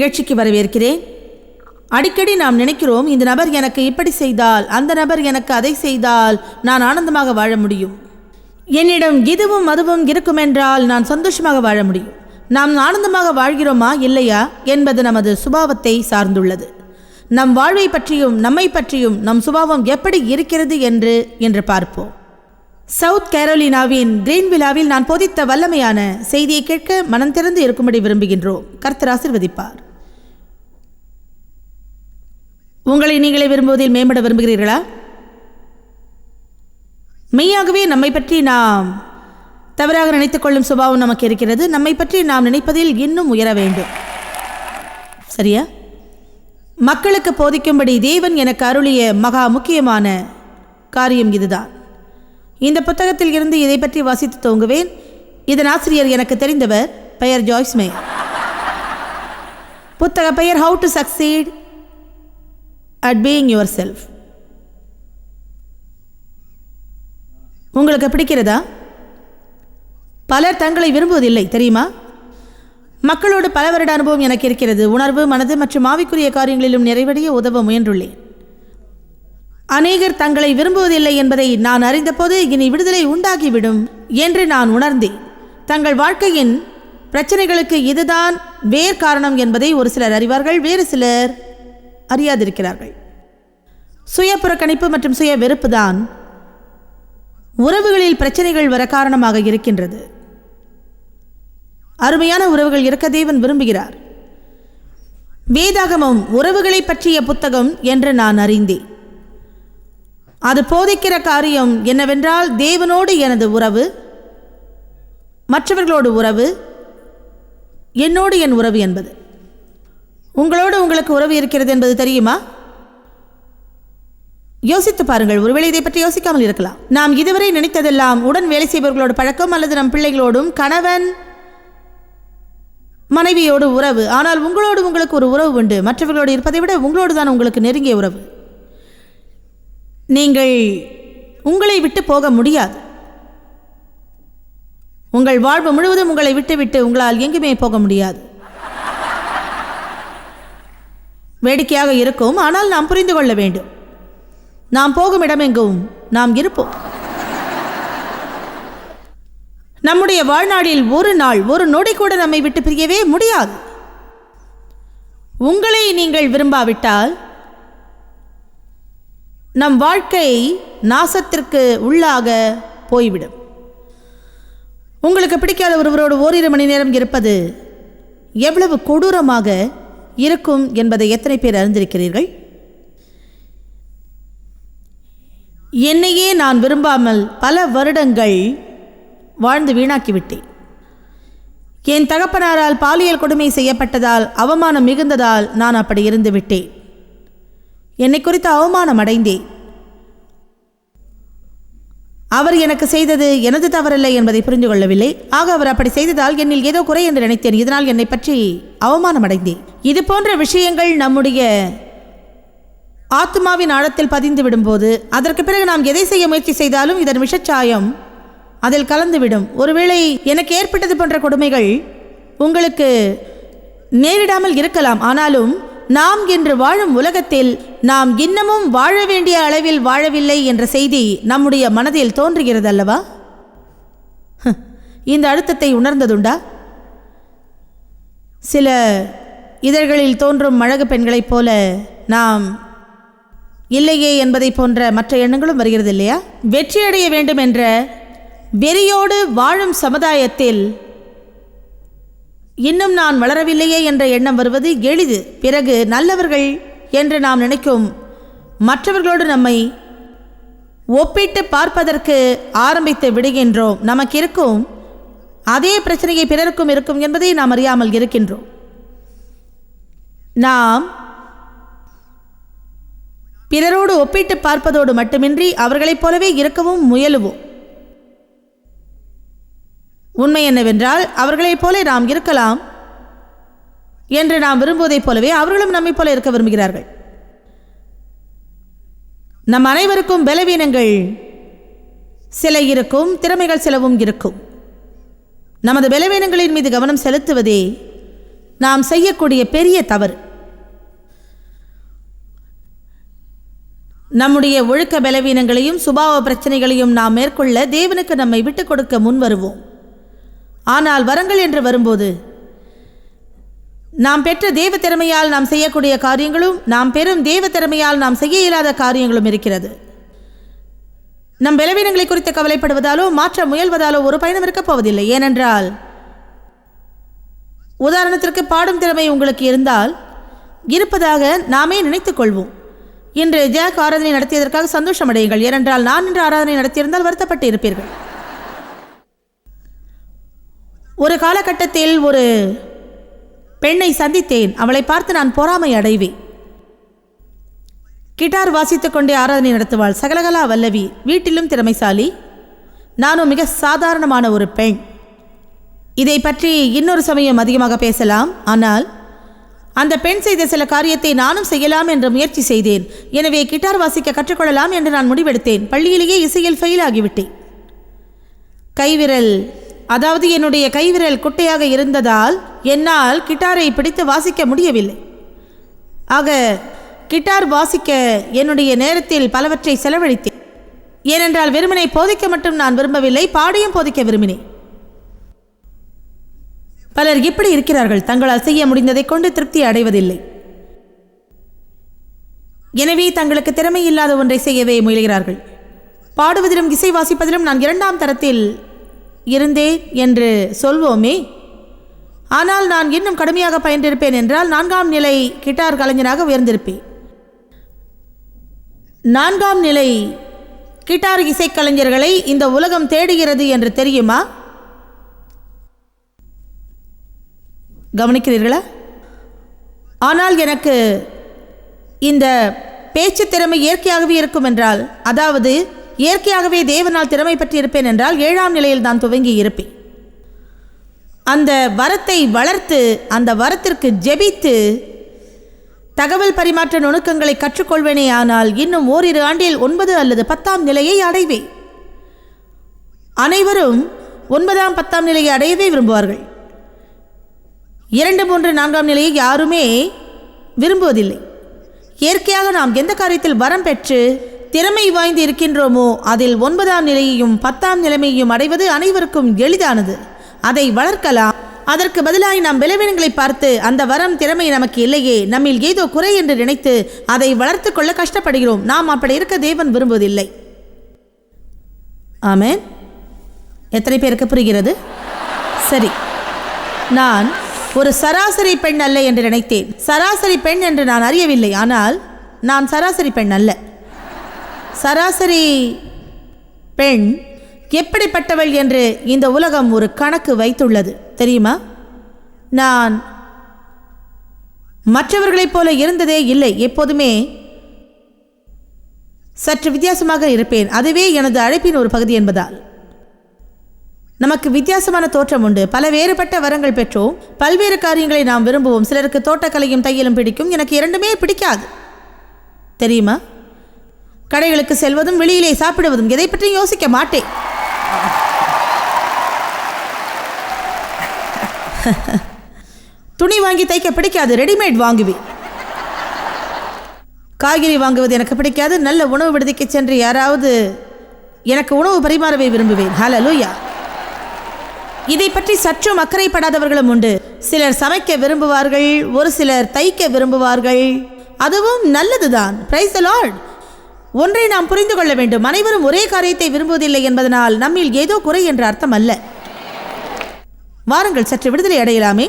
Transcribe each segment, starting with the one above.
நிகழ்ச்சிக்கு வரவேற்கிறேன். அடிக்கடி நாம் நினைக்கிறோம் இந்த நபர் எனக்கு இப்படி செய்தால் அந்த நபர் எனக்கு அதை செய்தால் நான் ஆனந்தமாக வாழ முடியும். என்னிடம் இதுவும் அதுவும் இருக்குமென்றால் நான் சந்தோஷமாக வாழ முடியும். நாம் ஆனந்தமாக வாழ்கிறோமா இல்லையா என்பது நமது சுபாவத்தை சார்ந்துள்ளது. நம் வாழ்வை பற்றியும் நம்மை பற்றியும் நம் சுபாவம் எப்படி இருக்கிறது என்று என்று பார்ப்போம். சவுத் கேரோலினாவின் கிரீன்விலாவில் நான் போதித்த வல்லமையான செய்தியை கேட்க மனம் திறந்து இருக்கும்படி விரும்புகின்றோம். கர்த்தர் ஆசிர்வதிப்பார். உங்களை நீங்களே விரும்புவதில் மேம்பட விரும்புகிறீர்களா? மெய்யாகவே நம்மை பற்றி நாம் தவறாக நினைத்துக் கொள்ளும் சுபாவம் நமக்கு இருக்கிறது. நம்மை பற்றி நாம் நினைப்பதில் இன்னும் உயர வேண்டும். சரியா? மக்களுக்கு போதிக்கும்படி தேவன் எனக்கு அருளிய மகா முக்கியமான காரியம் இதுதான். இந்த புத்தகத்தில் இருந்து இதை பற்றி வாசித்து துவங்குவேன் இதன் ஆசிரியர் எனக்கு தெரிந்தவர் பெயர் ஜாய்ஸ் மே புத்தக பெயர் how to succeed at being yourself உங்களுக்கு பிடிக்கிறதா? பலர் தங்களை விரும்புவதில்லை தெரியுமா? மக்களோடு பல வருட அனுபவம் எனக்கு இருக்கிறது. உணர்வு மனது மற்றும் ஆவிக்குரிய காரியங்களிலும் நிறைவடைய உதவ முயன்றுள்ளேன். அநேகர் தங்களை விரும்புவதில்லை என்பதை நான் அறிந்தபோது இனி விடுதலை உண்டாகிவிடும் என்று நான் உணர்ந்தேன். தங்கள் வாழ்க்கையின் பிரச்சனைகளுக்கு இதுதான் வேர் காரணம் என்பதை ஒரு சிலர் அறிவார்கள் வேறு சிலர் அறியாதிருக்கிறார்கள். சுய புறக்கணிப்பு மற்றும் சுய வெறுப்பு தான் உறவுகளில் பிரச்சனைகள் வர காரணமாக இருக்கின்றது. அருமையான உறவுகள் இருக்க தேவன் விரும்புகிறார். வேதாகமம் உறவுகளை பற்றிய புத்தகம் என்று நான் அறிந்தேன். அது போதிக்கிற காரியம் என்னவென்றால் தேவனோடு எனது உறவு மற்றவர்களோடு உறவு என்னோடு என் உறவு என்பது. உங்களோடு உங்களுக்கு உறவு இருக்கிறது என்பது தெரியுமா? யோசித்து பாருங்கள் ஒருவேளை இதை பற்றி யோசிக்காமல் இருக்கலாம். நாம் இதுவரை நினைத்ததெல்லாம் உடன் வேலை செய்பவர்களோட பழக்கம் அல்லது நம் பிள்ளைகளோடும் கணவன் மனைவியோடு உறவு. ஆனால் உங்களோடு உங்களுக்கு ஒரு உறவு உண்டு. மற்றவர்களோடு இருப்பதை விட உங்களோடு தான் உங்களுக்கு நெருங்கிய உறவு. நீங்கள் உங்களை விட்டு போக முடியாது. உங்கள் வாழ்வு முழுவதும் உங்களை விட்டுவிட்டு உங்களால் எங்குமே போக முடியாது. வேடிக்கையாக இருக்கும். ஆனால் நாம் புரிந்து கொள்ள வேண்டும். நாம் போகும் இடம் எங்கும்? நாம் இருப்போம். நம்முடைய வாழ்நாளில் ஒரு நாள் ஒரு நொடி கூட நம்மை விட்டு பிரியவே முடியாது. உங்களை நீங்கள் விரும்பாவிட்டால் நம் வாழ்க்கை நாசத்திற்கு உள்ளாக போய்விடும். உங்களுக்கு பிடிக்காத ஒருவரோடு ஓரிரு மணி நேரம் இருப்பது எவ்வளவு கொடூரமாக இருக்கும் என்பதை எத்தனை பேர் அறிந்திருக்கிறீர்கள்? என்னையே நான் விரும்பாமல் பல வருடங்கள் வாழ்ந்து வீணாக்கிவிட்டேன் என் தகப்பனாரால் பாலியல் கொடுமை செய்யப்பட்டதால் அவமானம் மிகுந்ததால் நான் அப்படி இருந்து விட்டேன். என்னை குறித்து அவமானம் அடைந்தேன். அவர் எனக்கு செய்தது எனது தவறல்ல என்பதை புரிந்து கொள்ளவில்லை ஆக அவர் அப்படி செய்ததால் என்னில் ஏதோ குறை என்று நினைத்தேன். இதனால் என்னை பற்றி அவமானம் அடைந்தேன் இது போன்ற விஷயங்கள் நம்முடைய ஆத்மாவின் ஆழத்தில் பதிந்து விடும்போது அதற்கு பிறகு நாம் எதை செய்ய முயற்சி செய்தாலும் இதன் விஷச்சாயம் அதில் கலந்துவிடும். ஒருவேளை எனக்கு ஏற்பட்டது போன்ற கொடுமைகள் உங்களுக்கு நேரிடாமல் இருக்கலாம். ஆனாலும் நாம் என்று வாழும் உலகத்தில் நாம் இன்னமும் வாழ வேண்டிய அளவில் வாழவில்லை என்ற செய்தி நம்முடைய மனதில் தோன்றுகிறது அல்லவா இந்த அழுத்தத்தை உணர்ந்ததுண்டா? சில இதழ்களில் தோன்றும் அழகு பெண்களைப் போல நாம் இல்லையே என்பதை போன்ற மற்ற எண்ணங்களும் வருகிறது இல்லையா வெற்றியடைய வேண்டும் என்ற வெறியோடு வாழும் சமுதாயத்தில் இன்னும் நான் வளரவில்லையே என்ற எண்ணம் வருவது எளிது. பிறகு நல்லவர்கள் என்று நாம் நினைக்கும் மற்றவர்களோடு நம்மை ஒப்பிட்டு பார்ப்பதற்கு ஆரம்பித்து விடுகின்றோம். நமக்கு இருக்கும் அதே பிரச்சனையை பிறருக்கும் இருக்கும் என்பதை நாம் அறியாமல் இருக்கின்றோம். நாம் பிறரோடு ஒப்பிட்டு பார்ப்பதோடு மட்டுமின்றி அவர்களைப் போலவே இருக்கவும் முயலுவோம். உண்மை என்னவென்றால் அவர்களைப் போல நாம் இருக்கலாம் என்று நாம் விரும்புவதைப் போலவே அவர்களும் நம்மைப் போல இருக்க விரும்புகிறார்கள். நம் அனைவருக்கும் பலவீனங்கள் சில இருக்கும் திறமைகள் சிலவும் இருக்கும். நமது பலவீனங்களின் மீது கவனம் செலுத்துவதே நாம் செய்யக்கூடிய பெரிய தவறு. நம்முடைய ஒழுக்க பலவீனங்களையும் சுபாவ பிரச்சனைகளையும் நாம் மேற்கொள்ள தேவனுக்கு நம்மை விட்டுக் கொடுக்க முன் வருவோம் ஆனால் வரங்கள் என்று வரும்போது நாம் பெற்ற தெய்வ திறமையால் நாம் செய்யக்கூடிய காரியங்களும் நாம் பெறும் தெய்வ திறமையால் நாம் செய்ய இயலாத காரியங்களும் இருக்கிறது. நம் பலவீனங்களை குறித்து கவலைப்படுவதாலோ மாற்ற முயல்வதாலோ ஒரு பயணம் இருக்கப் போவதில்லை. ஏனென்றால் உதாரணத்திற்கு பாடும் திறமை உங்களுக்கு இருந்தால் இருப்பதாக நாமே நினைத்துக் கொள்வோம். இன்று ஜாக் ஆராதனை நடத்தியதற்காக சந்தோஷம் அடையுங்கள் ஏனென்றால் நான் இன்று ஆராதனை நடத்தியிருந்தால் வருத்தப்பட்டு இருப்பீர்கள். ஒரு காலகட்டத்தில் ஒரு பெண்ணை சந்தித்தேன். அவளை பார்த்து நான் பொறாமை அடைவேன். கிட்டார் வாசித்துக் கொண்டே ஆராதனை நடத்துவாள் சகலகலா வல்லவி. வீட்டிலும் திறமைசாலி. நானும் மிக சாதாரணமான ஒரு பெண். இதை பற்றி இன்னொரு சமயம் அதிகமாக பேசலாம். ஆனால் அந்த பெண் செய்த சில காரியத்தை நானும் செய்யலாம் என்று முயற்சி செய்தேன். எனவே கிட்டார் வாசிக்க கற்றுக்கொள்ளலாம் என்று நான் முடிவெடுத்தேன். பள்ளியிலேயே இசையில் ஃபெயில் ஆகிவிட்டேன். கைவிரல் அதாவது என்னுடைய கைவிரல் குட்டையாக இருந்ததால் என்னால் கிட்டாரை பிடித்து வாசிக்க முடியவில்லை. ஆக கிட்டார் வாசிக்க என்னுடைய நேரத்தில் பலவற்றை செலவழித்தேன். ஏனென்றால் வெறுமனை போதிக்க மட்டும் நான் விரும்பவில்லை பாடியும் போதிக்க விரும்பினேன். பலர் இப்படி இருக்கிறார்கள் தங்களால் செய்ய முடிந்ததை கொண்டு திருப்தி அடைவதில்லை. எனவே தங்களுக்கு திறமை இல்லாத ஒன்றை செய்யவே முயல்கிறார்கள். பாடுவதிலும் இசை வாசிப்பதிலும் நான் இரண்டாம் தரத்தில் இருந்தேன் என்று சொல்வோமே? ஆனால் நான் இன்னும் கடுமையாக பயின்றிருப்பேன் என்றால் நான்காம் நிலை கிட்டார் கலைஞராக உயர்ந்திருப்பேன். நான்காம் நிலை கிட்டார் இசைக்கலைஞர்களை இந்த உலகம் தேடுகிறது என்று தெரியுமா? கவனிக்கிறீர்களா? ஆனால் எனக்கு இந்த பேச்சு திறமை இயற்கையாகவே இருக்கும் என்றால் அதாவது இயற்கையாகவே தேவனால் திறமை பற்றி இருப்பேன் என்றால் ஏழாம் நிலையில் தான் துவங்கி இருப்பேன். அந்த வரத்தை வளர்த்து அந்த வரத்திற்கு ஜெபித்து தகவல் பரிமாற்ற நுணுக்கங்களை கற்றுக்கொள்வேனே ஆனால் இன்னும் ஓரிரு ஆண்டில் ஒன்பது அல்லது பத்தாம் நிலையை அடைவேன். அனைவரும் ஒன்பதாம் பத்தாம் நிலையை அடையவே விரும்புவார்கள். இரண்டு மூன்று நான்காம் நிலையை யாருமே விரும்புவதில்லை. இயற்கையாக நாம் எந்த காரியத்தில் வரம் பெற்று திறமை வாய்ந்து இருக்கின்றோமோ அதில் ஒன்பதாம் நிலையையும் பத்தாம் நிலைமையையும் அடைவது அனைவருக்கும் எளிதானது. அதை வளர்க்கலாம். அதற்கு பதிலாய் நாம் பலவீனங்களை பார்த்து அந்த வரம் திறமை நமக்கு இல்லையே நம்மில் ஏதோ குறை என்று நினைத்து அதை வளர்த்து கொள்ள கஷ்டப்படுகிறோம். நாம் அப்படி இருக்க தேவன் விரும்புவதில்லை. ஆமேன். எத்தனை பேருக்கு புரிகிறது? சரி. நான் ஒரு சராசரி பெண் அல்ல என்று நினைத்தேன். சராசரி பெண் என்று நான் அறியவில்லை. ஆனால் நான் சராசரி பெண் அல்ல. சராசரி பெண் எப்படிப்பட்டவள் என்று இந்த உலகம் ஒரு கணக்கு வைத்துள்ளது தெரியுமா? நான் மற்றவர்களைப் போல இருந்ததே இல்லை எப்போதுமே சற்று வித்தியாசமாக இருப்பேன். அதுவே எனது அழைப்பின் ஒரு பகுதி என்பதால். நமக்கு வித்தியாசமான தோற்றம் உண்டு. பல வேறுபட்ட வரங்கள் பெற்றோம். பல்வேறு காரியங்களை நாம் விரும்புவோம். சிலருக்கு தோட்டக்கலையும் தையலும் பிடிக்கும். எனக்கு இரண்டுமே பிடிக்காது. தெரியுமா? கடைகளுக்கு செல்வதும் வெளியிலே சாப்பிடுவதும் எதை பற்றியும் யோசிக்க மாட்டேன். துணி வாங்கி தைக்க பிடிக்காது ரெடிமேட் வாங்குவேன். காய்கறி வாங்குவது எனக்கு பிடிக்காது நல்ல உணவு விடுதிக்கு சென்று யாராவது எனக்கு உணவு பரிமாறவே விரும்புவேன். ஹலலூயா இதை பற்றி சற்றும் அக்கறைப்படாதவர்களும் உண்டு. சிலர் சமைக்க விரும்புவார்கள் ஒரு சிலர் தைக்க விரும்புவார்கள். அதுவும் நல்லதுதான். பிரைஸ் லார்ட் ஒன்றை நாம் புரிந்து கொள்ள வேண்டும். அனைவரும் ஒரே காரியத்தை விரும்புவதில்லை என்பதனால் நம்மில் ஏதோ குறை என்ற அர்த்தம் அல்ல. வாருங்கள் சற்று விடுதலை அடையலாமே.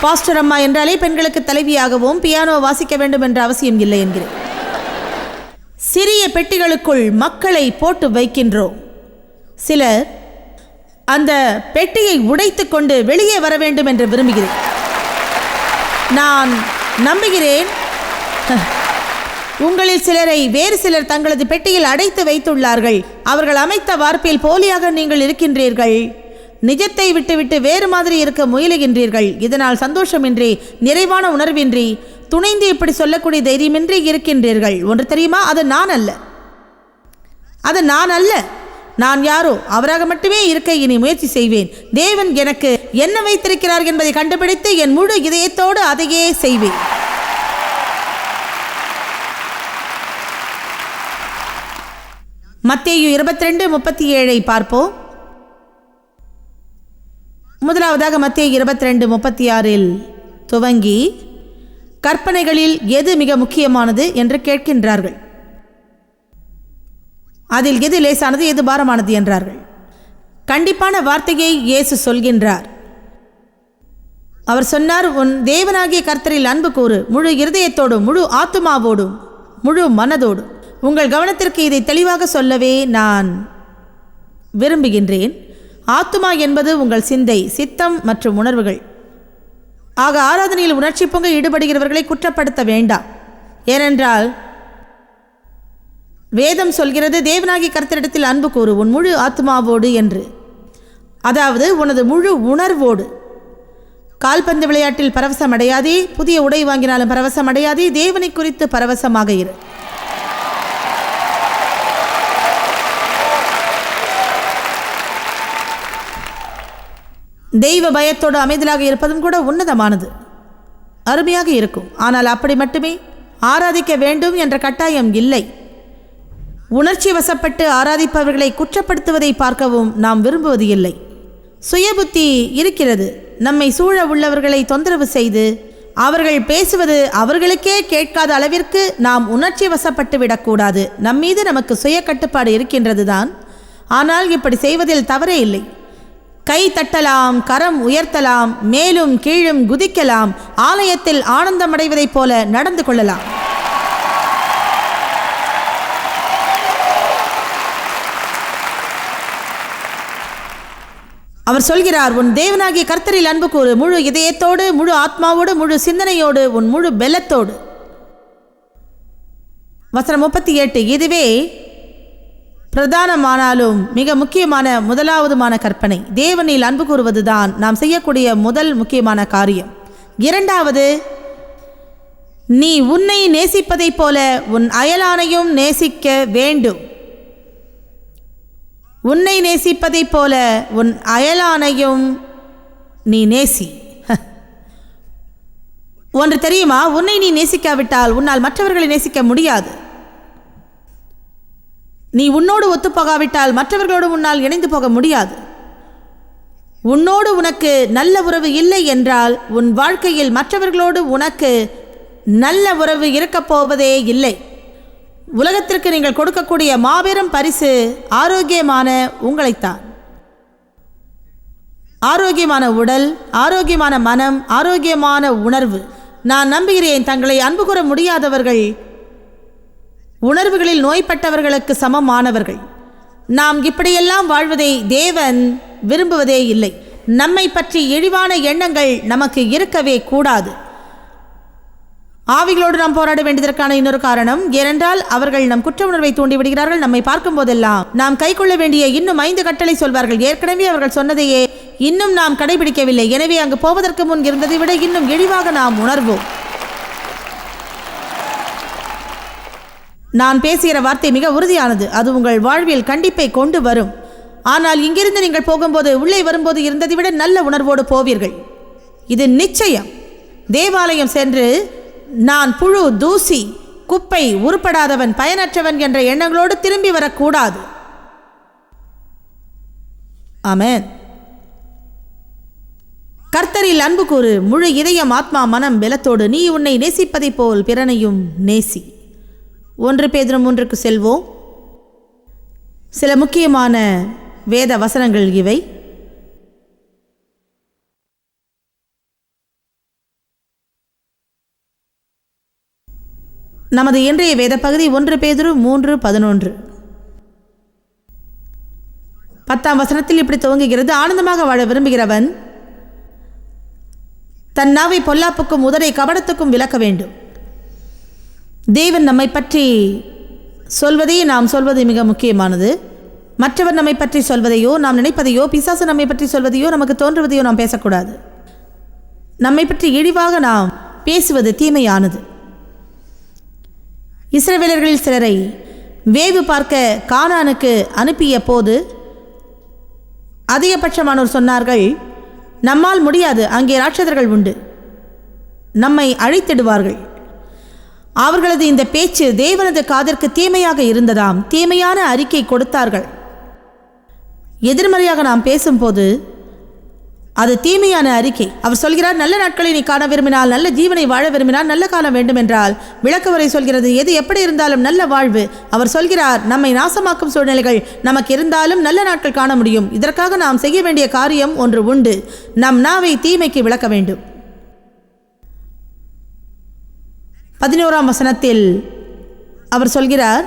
பாஸ்டர் அம்மா என்றாலே பெண்களுக்கு தலைவியாகவும் பியானோ வாசிக்க வேண்டும் என்ற அவசியம் இல்லை என்கிறேன். சிறிய பெட்டிகளுக்குள் மக்களை போட்டு வைக்கின்றோம். சிலர் அந்த பெட்டியை உடைத்து கொண்டு வெளியே வர வேண்டும் என்று விரும்புகிறேன். நான் நம்புகிறேன். உங்களில் சிலரை வேறு சிலர் தங்களது பெட்டியில் அடைத்து வைத்துள்ளார்கள். அவர்கள் அமைத்த வார்ப்பில் போலியாக நீங்கள் இருக்கின்றீர்கள். நிஜத்தை விட்டுவிட்டு வேறு மாதிரி இருக்க முயலுகின்றீர்கள். இதனால் சந்தோஷமின்றி நிறைவான உணர்வின்றி துணைந்து இப்படி சொல்லக்கூடிய தைரியமின்றி இருக்கின்றீர்கள். ஒன்று தெரியுமா? அது நான் அல்ல. அது நான் அல்ல. நான் யாரோ அவராக மட்டுமே இருக்க இனி முயற்சி செய்வேன். தேவன் எனக்கு என்ன வைத்திருக்கிறார் என்பதை கண்டுபிடித்து என் முழு இதயத்தோடு அதையே செய்வேன். மத்தேயு இருபத்தி ரெண்டு முப்பத்தி ஏழை பார்ப்போம். முதலாவதாக மத்திய இருபத்தி ரெண்டு முப்பத்தி ஆறில் துவங்கி கற்பனைகளில் எது மிக முக்கியமானது என்று கேட்கின்றார்கள். அதில் எது லேசானது எது பாரமானது என்றார்கள். கண்டிப்பான வார்த்தையை இயேசு சொல்கின்றார். அவர் சொன்னார் உன் தேவனாகிய கர்த்தரில் அன்பு கூறு முழு இருதயத்தோடும் முழு ஆத்துமாவோடும் முழு மனதோடும். உங்கள் கவனத்திற்கு இதை தெளிவாக சொல்லவே நான் விரும்புகின்றேன். ஆத்துமா என்பது உங்கள் சிந்தை சித்தம் மற்றும் உணர்வுகள். ஆக ஆராதனையில் உணர்ச்சி பொங்க ஈடுபடுகிறவர்களை குற்றப்படுத்த வேண்டாம். ஏனென்றால் வேதம் சொல்கிறது தேவனாகி கர்த்தரிடத்தில் அன்பு கூறு உன் முழு ஆத்மாவோடு என்று. அதாவது உனது முழு உணர்வோடு. கால்பந்து விளையாட்டில் பரவசம் அடையாதே புதிய உடை வாங்கினாலும் பரவசம் அடையாதே தேவனை குறித்து பரவசமாக இரு. தெய்வ பயத்தோடு அமைதலாக இருப்பதும் கூட உன்னதமானது. அருமையாக இருக்கும். ஆனால் அப்படி மட்டுமே ஆராதிக்க வேண்டும் என்ற கட்டாயம் இல்லை. உணர்ச்சி வசப்பட்டு ஆராதிப்பவர்களை குற்றப்படுத்துவதை பார்க்கவும் நாம் விரும்புவது இல்லை. சுயபுத்தி இருக்கிறது. நம்மை சூழ உள்ளவர்களை தொந்தரவு செய்து அவர்கள் பேசுவது அவர்களுக்கே கேட்காத அளவிற்கு நாம் உணர்ச்சி வசப்பட்டு விடக்கூடாது. நம்மீது நமக்கு சுய கட்டுப்பாடு இருக்கின்றது தான் ஆனால் இப்படி செய்வதில் தவறே இல்லை. கை தட்டலாம் கரம் உயர்த்தலாம் மேலும் கீழும் குதிக்கலாம் ஆலயத்தில் ஆனந்தமடைவதைப் போல நடந்து கொள்ளலாம். அவர் சொல்கிறார் உன் தேவனாகிய கர்த்தரில் அன்பு கூறு முழு இதயத்தோடு முழு ஆத்மாவோடு முழு சிந்தனையோடு உன் முழு பெலத்தோடு வசனம் முப்பத்தி எட்டு இதுவே பிரதானமானாலும் மிக முக்கியமான முதலாவதுமான கற்பனை. தேவனில் அன்பு கூறுவதுதான் நாம் செய்யக்கூடிய முதல் முக்கியமான காரியம். இரண்டாவது நீ உன்னை நேசிப்பதைப் போல உன் அயலானையும் நேசிக்க வேண்டும். உன்னை நேசிப்பதைப் போல உன் அயலானையும் நீ நேசி. ஒன்று தெரியுமா? உன்னை நீ நேசிக்காவிட்டால் உன்னால் மற்றவர்களை நேசிக்க முடியாது. நீ உன்னோடு ஒத்துப்போகாவிட்டால் மற்றவர்களோடு உன்னால் இணைந்து போக முடியாது. உன்னோடு உனக்கு நல்ல உறவு இல்லை என்றால் உன் வாழ்க்கையில் மற்றவர்களோடு உனக்கு நல்ல உறவு இருக்கப் போவதே இல்லை. உலகத்திற்கு நீங்கள் கொடுக்கக்கூடிய மாபெரும் பரிசு ஆரோக்கியமான உங்களைத்தான். ஆரோக்கியமான உடல் ஆரோக்கியமான மனம் ஆரோக்கியமான உணர்வு. நான் நம்புகிறேன் தங்களை அன்பு கூற முடியாதவர்கள் உணர்வுகளில் நோய்பட்டவர்களுக்கு சமமானவர்கள். நாம் இப்படியெல்லாம் வாழ்வதை தேவன் விரும்புவதே இல்லை. நம்மை பற்றி இழிவான எண்ணங்கள் நமக்கு இருக்கவே கூடாது. ஆவிகளோடு நாம் போராட வேண்டியதற்கான இன்னொரு காரணம் ஏனென்றால் அவர்கள் நம் குற்ற உணர்வை தூண்டிவிடுகிறார்கள் நம்மை பார்க்கும் போதெல்லாம் நாம் கை கொள்ள வேண்டிய இன்னும் ஐந்து கட்டளை சொல்வார்கள். ஏற்கனவே அவர்கள் சொன்னதையே இன்னும் நாம் கடைபிடிக்கவில்லை. எனவே அங்கு போவதற்கு முன் இருந்ததை விட இன்னும் இழிவாக நாம் உணர்வோம். நான் பேசுகிற வார்த்தை மிக உறுதியானது. அது உங்கள் வாழ்வில் கண்டிப்பை கொண்டு வரும். ஆனால் இங்கிருந்து நீங்கள் போகும்போது உள்ளே வரும்போது இருந்ததை விட நல்ல உணர்வோடு போவீர்கள். இது நிச்சயம். தேவாலயம் சென்று நான் புழு தூசி குப்பை உருப்படாதவன் பயனற்றவன் என்ற எண்ணங்களோடு திரும்பி வரக்கூடாது. ஆமென். கர்த்தரில் அன்பு கூறு முழு இதயம் ஆத்மா மனம் பலத்தோடு நீ உன்னை நேசிப்பதைப் போல் பிறனையும் நேசி. ஒன்று பேதிரம் ஒன்றுக்கு செல்வோம். சில முக்கியமான வேத வசனங்கள் இவை. நமது இன்றைய வேத பகுதி ஒன்று பேதுரு மூன்று பதினொன்று. பத்தாம் வசனத்தில் இப்படி துவங்குகிறது. ஆனந்தமாக வாழ விரும்புகிறவன் தன் நாவை பொல்லாப்புக்கும் உதரை கபடத்துக்கும் விலக்க வேண்டும். தேவன் நம்மை பற்றி சொல்வதே நாம் சொல்வது மிக முக்கியமானது. மற்றவர் நம்மை பற்றி சொல்வதையோ நாம் நினைப்பதையோ பிசாசு நம்மை பற்றி சொல்வதையோ நமக்கு தோன்றுவதையோ நாம் பேசக்கூடாது. நம்மை பற்றி இழிவாக நாம் பேசுவது தீமையானது. இஸ்ரவேலர்களில் சிலரை வேவு பார்க்க கானானுக்கு அனுப்பிய போது அதிகபட்சமானோர் சொன்னார்கள் நம்மால் முடியாது அங்கே ராட்சதர்கள் உண்டு. நம்மை அழைத்திடுவார்கள். அவர்களது இந்த பேச்சு தேவனது காதிற்கு தீமையாக இருந்ததாம் தீமையான அறிக்கை கொடுத்தார்கள். எதிர்மறையாக நாம் பேசும்போது அது தீமையான அறிக்கை. அவர் சொல்கிறார் நல்ல நாட்களை நீ காண விரும்பினால் நல்ல ஜீவனை வாழ விரும்பினால் நல்ல காலம் வேண்டுமென்றால் விளக்கவரை சொல்கிறது எது எப்படி இருந்தாலும் நல்ல வாழ்வு. அவர் சொல்கிறார் நம்மை நாசமாக்கும் சூழ்நிலைகள் நமக்கு இருந்தாலும் நல்ல நாட்கள் காண முடியும். இதற்காக நாம் செய்ய வேண்டிய காரியம் ஒன்று உண்டு. நம் நாவை தீமைக்கு விளக்க வேண்டும். பதினோராம் வசனத்தில் அவர் சொல்கிறார்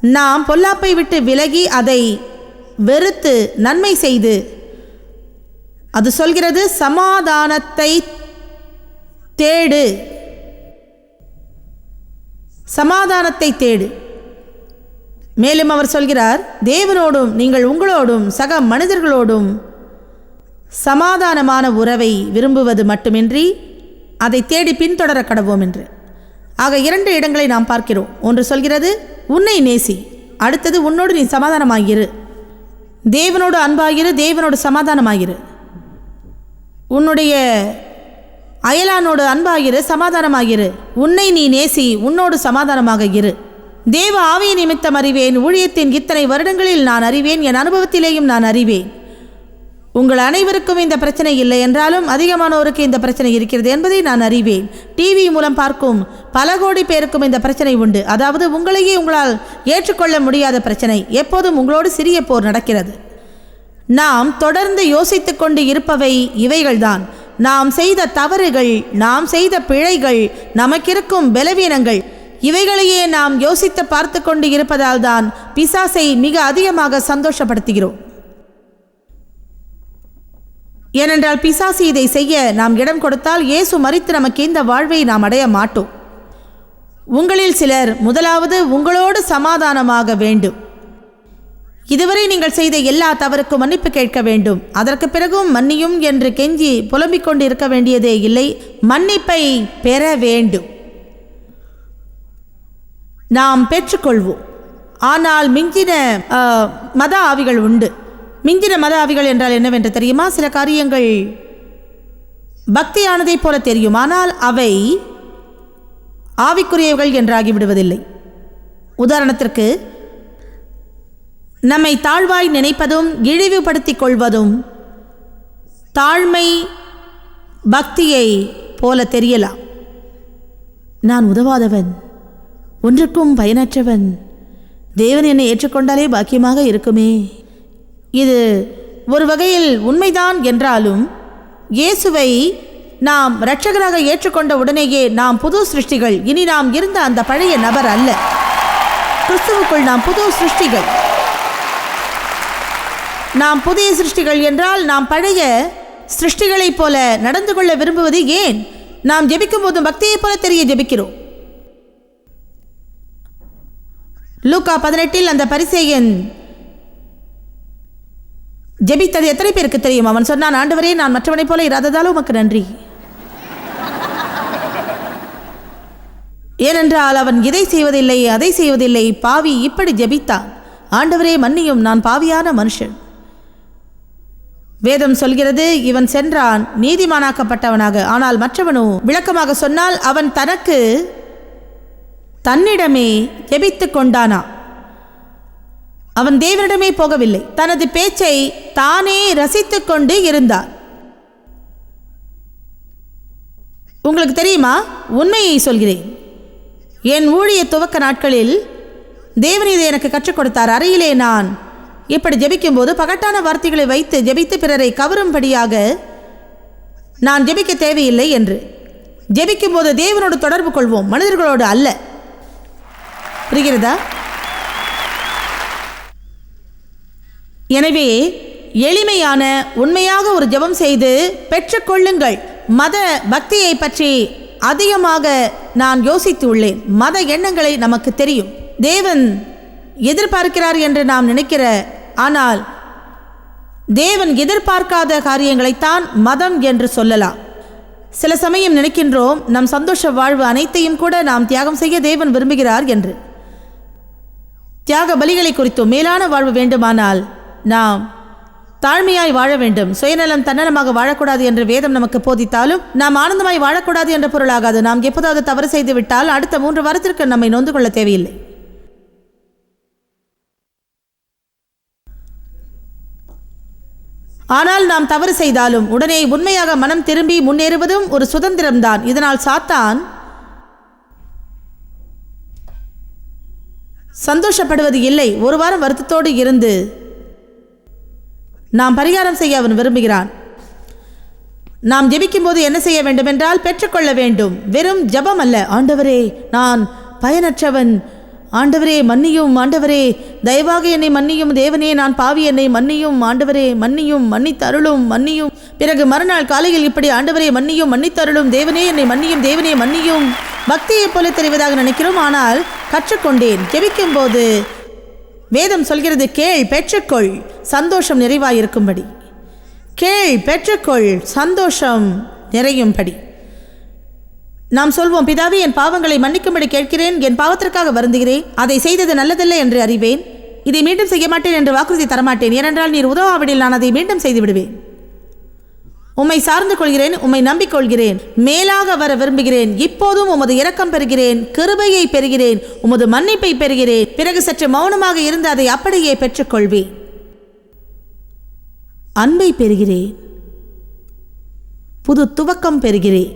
நாம் பொல்லாப்பை விட்டு விலகி அதை வெறுத்து நன்மை செய்து அது சொல்கிறது சமாதானத்தை தேடு. சமாதானத்தை தேடு. மேலும் அவர் சொல்கிறார் தேவனோடும் நீங்கள் உங்களோடும் சக மனிதர்களோடும் சமாதானமான உறவை விரும்புவது மட்டுமின்றி அதை தேடி பின்தொடர கடவோம் என்று. ஆக இரண்டு இடங்களை நாம் பார்க்கிறோம். ஒன்று சொல்கிறது உன்னை நேசி. அடுத்தது உன்னோடு நீ சமாதானமாகிரு தேவனோடு அன்பாகிரு தேவனோடு சமாதானமாகிரு உன்னுடைய அயலானோடு அன்பாகிரு சமாதானமாகிரு. உன்னை நீ நேசி உன்னோடு சமாதானமாக இரு. தேவ ஆவிய நிமித்தம் அறிவேன் ஊழியத்தின் இத்தனை வருடங்களில் நான் அறிவேன் என் அனுபவத்திலேயும் நான் அறிவேன். உங்கள் அனைவருக்கும் இந்த பிரச்சனை இல்லை என்றாலும் அதிகமானோருக்கு இந்த பிரச்சனை இருக்கிறது என்பதை நான் அறிவேன். டிவி மூலம் பார்க்கும் பல கோடி பேருக்கும் இந்த பிரச்சனை உண்டு. அதாவது உங்களையே உங்களால் ஏற்றுக்கொள்ள முடியாத பிரச்சனை. எப்போதும் உங்களோடு சிறிய போர் நடக்கிறது. நாம் தொடர்ந்து யோசித்துக் கொண்டு இருப்பவை இவைகள்தான். நாம் செய்த தவறுகள் நாம் செய்த பிழைகள் நமக்கிருக்கும் பலவீனங்கள் இவைகளையே நாம் யோசித்து பார்த்து கொண்டு இருப்பதால் தான் பிசாசை மிக அதிகமாக சந்தோஷப்படுத்துகிறோம். ஏனென்றால் பிசாசு இதை செய்ய நாம் இடம் கொடுத்தால் இயேசு மறித்து நமக்கு இந்த வாழ்வை நாம் அடைய மாட்டோம். உங்களில் சிலர் முதலாவது உங்களோடு சமாதானமாக வேண்டும். இதுவரை நீங்கள் செய்த எல்லா தவறுக்கும் மன்னிப்பு கேட்க வேண்டும். அதற்கு பிறகும் மன்னியும் என்று கெஞ்சி புலம்பிக் கொண்டு இருக்க வேண்டியதே இல்லை. மன்னிப்பை பெற வேண்டும். நாம் பெற்றுக்கொள்வோம். ஆனால் மிஞ்சின மத ஆவிகள் உண்டு. மிஞ்சின மத ஆவிகள் என்றால் என்னவென்று தெரியுமா? சில காரியங்கள் பக்தியானதைப் போல தெரியும். ஆனால் அவை ஆவிக்குரியவர்கள் என்றாகி விடுவதில்லை உதாரணத்திற்கு நம்மை தாழ்வாய் நினைப்பதும் இழிவுபடுத்திக் கொள்வதும் தாழ்மை பக்தியை போல தெரியலாம். நான் உதவாதவன் ஒன்றுக்கும் பயனற்றவன் தேவன் என்னை ஏற்றுக்கொண்டாலே பாக்கியமாக இருக்குமே. இது ஒரு வகையில் உண்மைதான் என்றாலும் இயேசுவை நாம் இரட்சகராக ஏற்றுக்கொண்ட உடனேயே நாம் புது சிருஷ்டிகள். இனி நாம் இருந்த அந்த பழைய நபர் அல்ல. கிறிஸ்துவுக்குள் நாம் புது சிருஷ்டிகள். நாம் புதிய சிருஷ்டிகள் என்றால் நாம் பழைய சிருஷ்டிகளைப் போல நடந்து கொள்ள விரும்புவது ஏன்? நாம் ஜெபிக்கும் போது பக்தியைப் போல தெரிய ஜெபிக்கிறோம். லூக்கா பதினெட்டில் அந்த பரிசேயன் ஜெபித்தது எத்தனை பேருக்கு தெரியும்? அவன் சொன்னான் ஆண்டவரே நான் மற்றவனைப் போல இராததால் உமக்கு நன்றி. ஏனென்றால் அவன் இதை செய்வதில்லை அதை செய்வதில்லை பாவி இப்படி ஜெபித்தான். ஆண்டவரே மன்னியும் நான் பாவியான மனுஷன். வேதம் சொல்கிறது இவன் சென்றான் நீதிமானாக்கப்பட்டவனாக. ஆனால் மற்றவனோ விளக்கமாக சொன்னால் அவன் தனக்கு தன்னிடமே ஜெபித்து கொண்டானா? அவன் தேவனிடமே போகவில்லை. தனது பேச்சை தானே ரசித்து கொண்டு இருந்தான். உங்களுக்கு தெரியுமா? உண்மையை சொல்கிறேன். என் ஊழிய துவக்க நாட்களில் தேவன் இதை எனக்கு கற்றுக் கொடுத்தார். அறையிலே நான் இப்படி ஜெபிக்கும்போது பகட்டான வார்த்தைகளை வைத்து ஜெபித்து பிறரை கவரும்படியாக நான் ஜெபிக்க தேவையில்லை என்று. ஜெபிக்கும்போது தேவனோடு தொடர்பு கொள்வோம். மனிதர்களோடு அல்ல. புரிகிறதா? எனவே எளிமையான உண்மையாக ஒரு ஜெபம் செய்து பெற்றுக்கொள்ளுங்கள். மத பக்தியை பற்றி அதிகமாக நான் யோசித்து உள்ளேன். மத எண்ணங்களை நமக்கு தெரியும். தேவன் எதிர்பார்க்கிறார் என்று நாம் நினைக்கிற ஆனால் தேவன் எதிர்பார்க்காத காரியங்களைத்தான் மதம் என்று சொல்லலாம். சில சமயம் நினைக்கின்றோம் நம் சந்தோஷ வாழ்வு அனைத்தையும் கூட நாம் தியாகம் செய்ய தேவன் விரும்புகிறார் என்று. தியாக பலிகளை குறித்தும் மேலான வாழ்வு வேண்டுமானால் நாம் தாழ்மையாய் வாழ வேண்டும். சுயநலம் தன்னலமாக வாழக்கூடாது என்று வேதம் நமக்கு போதித்தாலும் நாம் ஆனந்தமாய் வாழக்கூடாது என்ற பொருளாகாது. நாம் எப்போதாவது தவறு செய்து விட்டால் அடுத்த மூன்று வாரத்திற்கு நம்மை நொந்து கொள்ள தேவையில்லை. ஆனால் நாம் தவறு செய்தாலும் உடனே உண்மையாக மனம் திரும்பி முன்னேறுவதும் ஒரு சுதந்திரம்தான். இதனால் சாத்தான் சந்தோஷப்படுவது இல்லை. ஒரு வாரம் வருத்தத்தோடு இருந்து நாம் பரிகாரம் செய்ய அவன் விரும்புகிறான். நாம் ஜெபிக்கும்போது என்ன செய்ய வேண்டுமென்றால் பெற்றுக்கொள்ள வேண்டும். வெறும் ஜெபம் அல்ல. ஆண்டவரே நான் பயனற்றவன். ஆண்டவரே மன்னியும் ஆண்டவரே. தயவாக என்னை மன்னியும் தேவனே நான் பாவி என்னை மன்னியும் ஆண்டவரே மன்னியும் மன்னித்தருளும் மன்னியும். பிறகு மறுநாள் காலையில் இப்படி ஆண்டவரே மன்னியும் மன்னித்தருளும் தேவனே என்னை மன்னியும் தேவனே மன்னியும். பக்தியைப் போல தெரிவதாக நினைக்கிறோம் ஆனால் கற்றுக்கொண்டேன் ஜெபிக்கும் போது வேதம் சொல்கிறது கேள் பெற்றுக்கொள் சந்தோஷம் நிறைவாயிருக்கும்படி. கேள் பெற்றுக்கொள் சந்தோஷம் நிறையும்படி. நாம் சொல்வோம் பிதாவே என் பாவங்களை மன்னிக்கும்படி கேட்கிறேன் என் பாவத்திற்காக வருந்துகிறேன் அதை செய்தது நல்லதல்ல என்று அறிவேன். இதை மீண்டும் செய்ய மாட்டேன் என்று வாக்குறுதி தரமாட்டேன். ஏனென்றால் நீர் உதவாவிடில் நான் அதை மீண்டும் செய்து விடுவேன் உம்மை சார்ந்து கொள்கிறேன் உம்மை நம்பிக்கொள்கிறேன் மேலாக வர விரும்புகிறேன். இப்போதும் உமது இரக்கம் பெறுகிறேன் கிருபையை பெறுகிறேன் உமது மன்னிப்பை பெறுகிறேன். பிறகு சற்று மௌனமாக இருந்து அதை அப்படியே பெற்றுக்கொள்வேன். அன்பை பெறுகிறேன். புது துவக்கம் பெறுகிறேன்.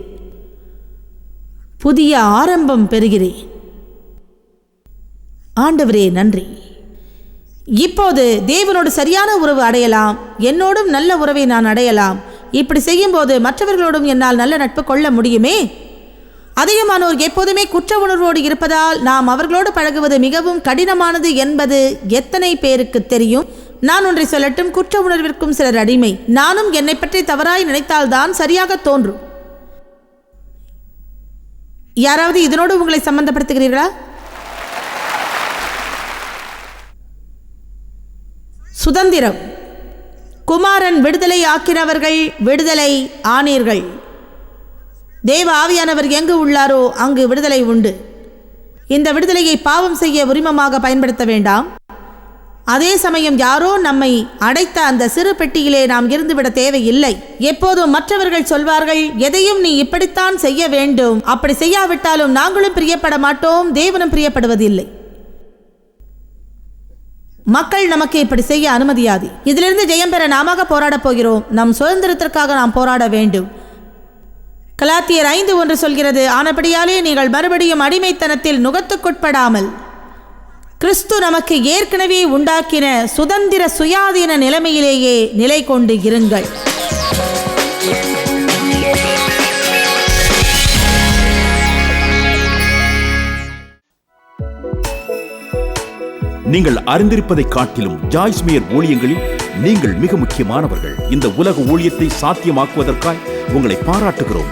புதிய ஆரம்பம் பெறுகிறேன். ஆண்டவரே நன்றி. இப்போது தேவனோடு சரியான உறவு அடையலாம். என்னோடும் நல்ல உறவை நான் அடையலாம். இப்படி செய்யும்போது மற்றவர்களோடும் என்னால் நல்ல நட்பு கொள்ள முடியுமே? அதிகமானோர் எப்போதுமே குற்ற உணர்வோடு இருப்பதால் நாம் அவர்களோடு பழகுவது மிகவும் கடினமானது என்பது எத்தனை பேருக்கு தெரியும்? நான் ஒன்றை சொல்லட்டும் குற்ற உணர்விற்கும் சிலர் அடிமை. நானும் என்னை பற்றி தவறாய் நினைத்தால்தான் சரியாக தோன்றும். யாராவது இதனோடு உங்களை சம்பந்தப்படுத்துகிறீர்களா? சுதந்திரம். குமாரன் விடுதலை ஆக்கினவர்கள் விடுதலை ஆனீர்கள். தேவ ஆவியானவர் எங்கு உள்ளாரோ அங்கு விடுதலை உண்டு. இந்த விடுதலையை பாவம் செய்ய உரிமமாக பயன்படுத்த வேண்டாம். அதே சமயம் யாரோ நம்மை அடைத்த அந்த சிறு பெட்டியிலே நாம் இருந்துவிட தேவையில்லை. எப்போதும் மற்றவர்கள் சொல்வார்கள் எதையும் நீ இப்படித்தான் செய்ய வேண்டும். அப்படி செய்யாவிட்டாலும் நாங்களும் பிரியப்பட மாட்டோம் தேவனும் பிரியப்படுவதில்லை. மக்கள் நமக்கு இப்படி செய்ய அனுமதியாது. இதிலிருந்து ஜெயம் பெற நாம போராடப் போகிறோம். நம் சுதந்திரத்திற்காக நாம் போராட வேண்டும். கலாத்தியர் ஐந்து ஒன்று சொல்கிறது ஆனபடியாலே நீங்கள் மறுபடியும் அடிமைத்தனத்தில் நுகத்துக்குட்படாமல் கிறிஸ்து நமக்கு ஏற்கனவே உண்டாக்கின சுதந்திர சுயாதீன நிலைமையிலேயே நிலை கொண்டு இருங்கள். நீங்கள் அறிந்திருப்பதை காட்டிலும் ஜாய்ஸ்மியர் ஊழியங்களில் நீங்கள் மிக முக்கியமானவர்கள். இந்த உலக ஊழியத்தை சாத்தியமாக்குவதற்காய் உங்களை பாராட்டுகிறோம்.